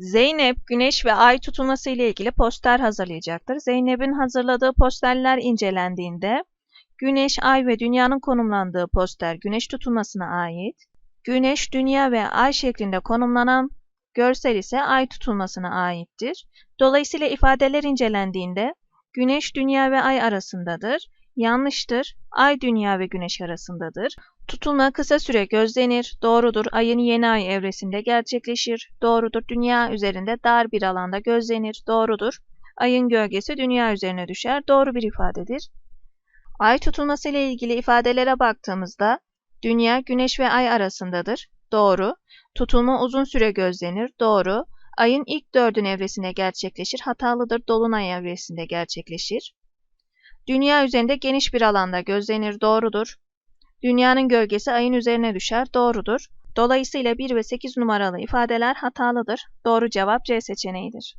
Zeynep, güneş ve ay tutulması ile ilgili poster hazırlayacaktır. Zeynep'in hazırladığı posterler incelendiğinde güneş, ay ve dünyanın konumlandığı poster güneş tutulmasına ait. Güneş, dünya ve ay şeklinde konumlanan görsel ise ay tutulmasına aittir. Dolayısıyla ifadeler incelendiğinde güneş, dünya ve ay arasındadır. Yanlıştır. Ay, dünya ve güneş arasındadır. Tutulma kısa süre gözlenir. Doğrudur. Ayın yeni ay evresinde gerçekleşir. Doğrudur. Dünya üzerinde dar bir alanda gözlenir. Doğrudur. Ayın gölgesi dünya üzerine düşer. Doğru bir ifadedir. Ay tutulması ile ilgili ifadelere baktığımızda dünya güneş ve ay arasındadır. Doğru. Tutulma uzun süre gözlenir. Doğru. Ayın ilk dördün evresinde gerçekleşir. Hatalıdır. Dolunay evresinde gerçekleşir. Dünya üzerinde geniş bir alanda gözlenir. Doğrudur. Dünyanın gölgesi ayın üzerine düşer. Doğrudur. Dolayısıyla 1 ve 8 numaralı ifadeler hatalıdır. Doğru cevap C seçeneğidir.